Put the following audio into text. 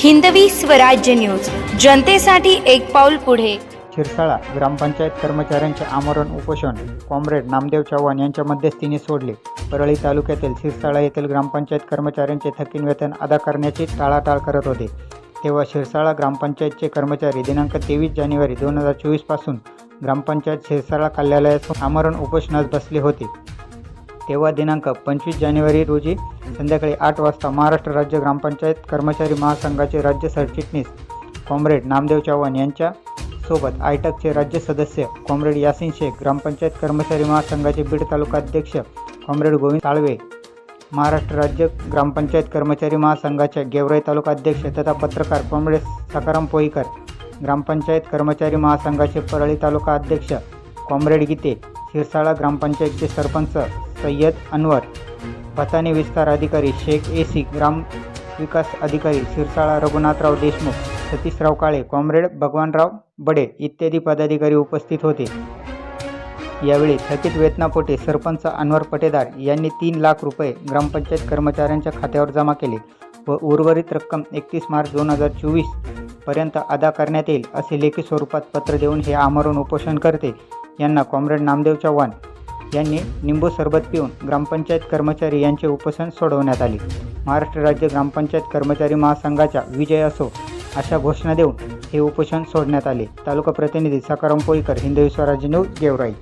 Hindavi Swarajya news. जनतेसाठी एक पाऊल पुढे. शिरसाळा ग्रामपंचायत कर्मचाऱ्यांचे आमरण उपोषण. कॉम्रेड नामदेव चव्हाण यांच्या मध्यस्थीने सोडले. परळी तालुक्यातील शिरसाळा येथील ग्रामपंचायत कर्मचाऱ्यांचे थकीन वेतन अदा करण्याची टाळाटाळ करत होते. तेव्हा शिरसाळा ग्रामपंचायतचे कर्मचारी दिनांक तेवीस जानेवारी दोन हजार चोवीसपासून ग्रामपंचायत शिरसाळा कार्यालयात आमरण उपोषणास बसले होते. तेव्हा दिनांक पंचवीस जानेवारी रोजी संध्याकाळी आठ वाजता महाराष्ट्र राज्य ग्रामपंचायत कर्मचारी महासंघाचे राज्य सरचिटणीस कॉम्रेड नामदेव चव्हाण यांच्या सोबत आयटकचे राज्य सदस्य कॉम्रेड यासिन शेख ग्रामपंचायत कर्मचारी महासंघाचे बीड तालुका अध्यक्ष कॉम्रेड गोविंद ताळवे महाराष्ट्र राज्य ग्रामपंचायत कर्मचारी महासंघाच्या गेवराई तालुका अध्यक्ष तथा पत्रकार कॉम्रेड सकाराम पोईकर ग्रामपंचायत कर्मचारी महासंघाचे परळी तालुका अध्यक्ष कॉम्रेड गीते शिरसाळा ग्रामपंचायतचे सरपंच सय्यद अनवर भताने विस्तार अधिकारी शेख ए सी ग्राम विकास अधिकारी शिरसाळा रघुनाथराव देशमुख सतीशराव काळे कॉम्रेड भगवानराव बडे इत्यादी पदाधिकारी उपस्थित होते. यावेळी थकीत वेतनापोटे सरपंच अनवर पटेदार यांनी तीन लाख रुपये ग्रामपंचायत कर्मचाऱ्यांच्या खात्यावर जमा केले व उर्वरित रक्कम एकतीस मार्च दोन हजार चोवीसपर्यंत अदा करण्यात येईल असे लेखी स्वरूपात पत्र देऊन हे आमरण उपोषण करते. यांना कॉम्रेड नामदेव चव्हाण यांनी निंबू सरबत पिऊन ग्रामपंचायत कर्मचारी यांचे उपोषण सोडवण्यात आले. महाराष्ट्र राज्य ग्रामपंचायत कर्मचारी महासंघाच्या विजय असो अशा घोषणा देऊन हे उपोषण सोडण्यात आले. तालुका प्रतिनिधी सकाराम पोईकर हिंदवी स्वराज्य न्यूज गेवराई.